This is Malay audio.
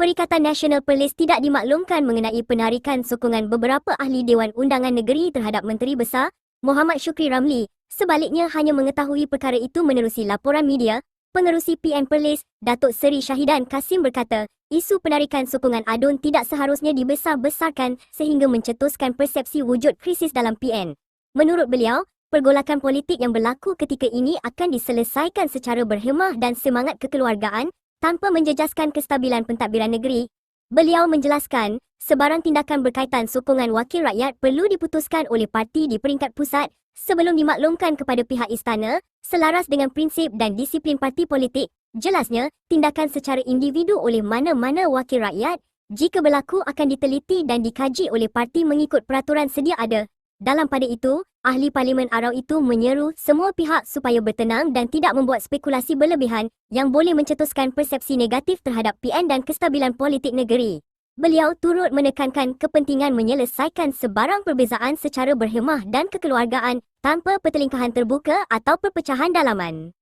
Perikatan Nasional Perlis tidak dimaklumkan mengenai penarikan sokongan beberapa ahli Dewan Undangan Negeri terhadap Menteri Besar Muhammad Syukri Ramli. Sebaliknya hanya mengetahui perkara itu menerusi laporan media. Pengerusi PN Perlis, Datuk Seri Syahidan Kasim berkata, isu penarikan sokongan ADUN tidak seharusnya dibesar-besarkan sehingga mencetuskan persepsi wujud krisis dalam PN. Menurut beliau, pergolakan politik yang berlaku ketika ini akan diselesaikan secara berhemah dan semangat kekeluargaan tanpa menjejaskan kestabilan pentadbiran negeri. Beliau menjelaskan, sebarang tindakan berkaitan sokongan wakil rakyat perlu diputuskan oleh parti di peringkat pusat sebelum dimaklumkan kepada pihak istana selaras dengan prinsip dan disiplin parti politik. Jelasnya, tindakan secara individu oleh mana-mana wakil rakyat jika berlaku akan diteliti dan dikaji oleh parti mengikut peraturan sedia ada. Dalam pada itu, ahli Parlimen Arau itu menyeru semua pihak supaya bertenang dan tidak membuat spekulasi berlebihan yang boleh mencetuskan persepsi negatif terhadap PN dan kestabilan politik negeri. Beliau turut menekankan kepentingan menyelesaikan sebarang perbezaan secara berhemah dan kekeluargaan tanpa pertelingkahan terbuka atau perpecahan dalaman.